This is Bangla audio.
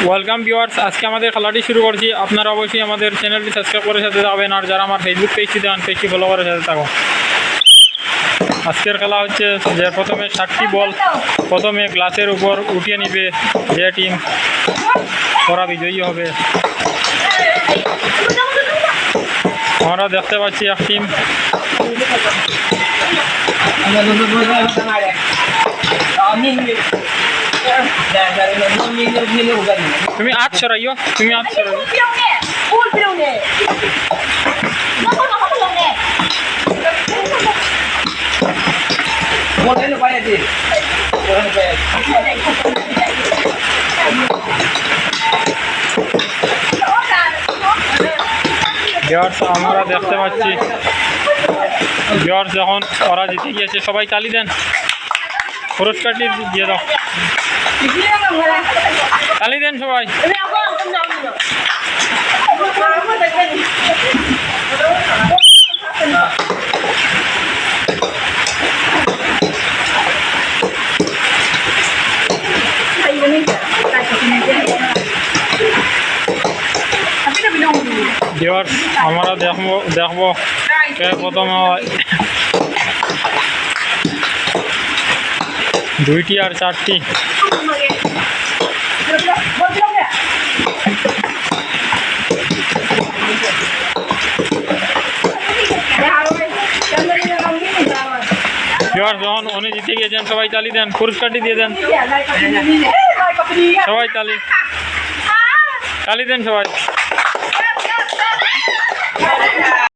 ওয়েলকাম ভিউয়ার্স আজকে আমাদের খেলাটি শুরু করছি আপনারা অবশ্যই আমাদের চ্যানেলটি সাবস্ক্রাইব করে সাথে যাবেন আর যারা আমার ফেসবুক পেজটি দেন পেজটি ফলো করে সাথে থাকো আজকের খেলা হচ্ছে যে প্রথমে ষাটটি বল প্রথমে গ্লাসের উপর উঠিয়ে নিবে যে টিম ওরা বিজয়ী হবে আমরা দেখতে পাচ্ছি এক টিম তুমি আট সরাইও, তুমি আট সরাইও। আমরা দেখতে পাচ্ছি। ভিওর্স যখন ওরা জিতে গিয়েছে, সবাই চালি দেন। পুরস্কারটি দিয়ে দাও। চালি দেন সবাই। ভিওর্স আমরা দেখব দেখব প্রথমে দুইটি আর চারটি যখন উনি জিতে গিয়েছেন সবাই তালি দেন পুরস্কারটি দিয়ে দেন সবাই তালি তালি দেন সবাই